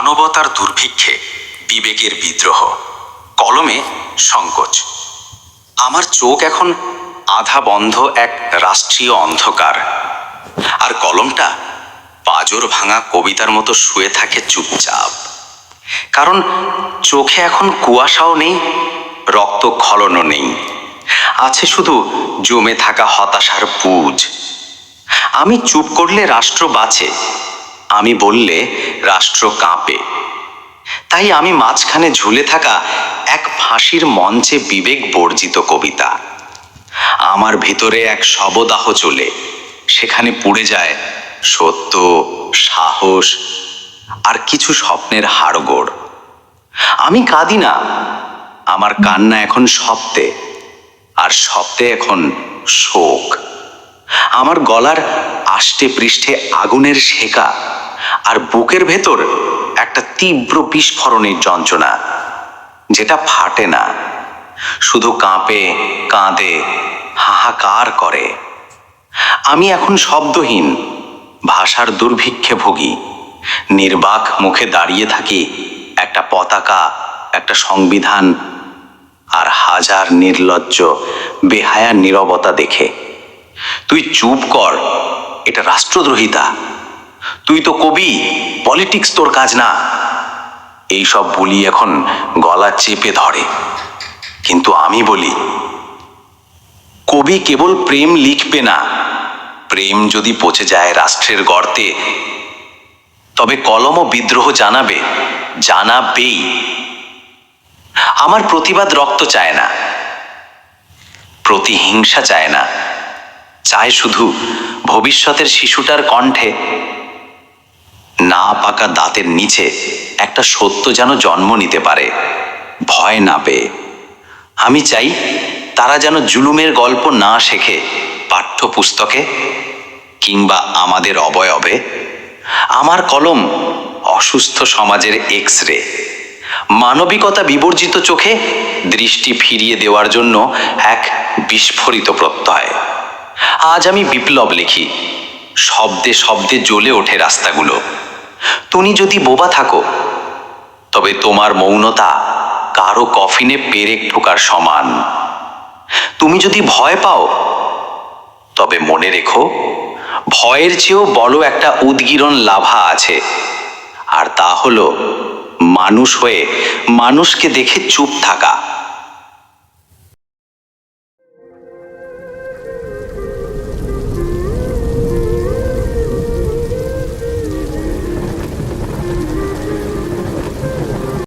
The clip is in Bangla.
মানবতার দুর্ভিক্ষে বিবেকের বিদ্রোহ। কলমে সংকোচ। আমার চোখ এখন আধা বন্ধ এক রাষ্ট্রীয় অন্ধকার। আর কলমটা পাজর ভাঙা কবিতার মতো শুয়ে থাকে চুপচাপ। কারণ চোখে এখন কুয়াশাও নেই রক্তক্ষলনও নেই। আছে শুধু জমে থাকা হতাশার পুজ। আমি চুপ করলে রাষ্ট্র বাঁচে আমি বললে রাষ্ট্র কাঁপে। তাই আমি মাঝখানে ঝুলে থাকা এক ফাঁসির মঞ্চে বিবেক বর্জিত কবিতা। আমার ভিতরে এক শবদাহ চলে, সেখানে পুড়ে যায় সত্য, সাহস আর কিছু স্বপ্নের হাড়গোড়। আমি কাঁদি না, আমার কান্না এখন সপ্তে আর সপ্তে এখন শোক। আমার গলার আষ্টে পৃষ্ঠে আগুনের শেখা আর বুকের ভেতর একটা তীব্র বিস্ফোরণের যন্ত্রণা, যেটা ফাটে না। শুধু কাঁপে, কাঁদে, হাহাকার করে। আমি এখন শব্দহীন, ভাষার দুর্ভিক্ষে ভুগি, নির্বাক মুখে দাঁড়িয়ে থাকি একটা পতাকা, একটা সংবিধান, আর হাজার নির্লজ্জ, বেহায়া নীরবতা দেখে। তুই চুপ কর, এটা রাষ্ট্রদ্রোহিতা। তুই তো কবি পলিটিক্স তোর কাজ না। এই সব বলি এখন গলা চেপে ধরে। কিন্তু আমি বলি, কবি কেবল প্রেম লিখবে না। প্রেম যদি পচে যায় রাষ্ট্রের গর্তে, তবে কলম ও বিদ্রোহ জানাবে, জানাবেই। আমার প্রতিবাদ রক্ত চায় না, প্রতিহিংসা চায় না। চায় শুধু ভবিষ্যতের শিশুটার কণ্ঠে। না পাকা দাঁতের নিচে একটা সত্য যেন জন্ম নিতে পারে। ভয় না পেয়ে। আমি চাই তারা যেন জুলুমের গল্প না শেখে পাঠ্যপুস্তকে কিংবা আমাদের অবয়বে। আমার কলম অসুস্থ সমাজের এক্স রে মানবিকতা বিবর্জিত চোখে দৃষ্টি ফিরিয়ে দেওয়ার জন্য এক বিস্ফোরিত প্রত্যয়। আজ আমি বিপ্লব লিখি। শব্দে শব্দে জ্বলে ওঠে রাস্তাগুলো। তুমি যদি বোবা থাকো, তবে তোমার মৌনতা কারও কফিনে পেরেক ঠোকার সমান। তুমি যদি ভয় পাও, তবে মনে রেখো, ভয়ের চেয়েও বড় একটা উদ্গীরণ লাভা আছে। আর তা হলো, মানুষ হয়ে মানুষকে দেখে চুপ থাকা।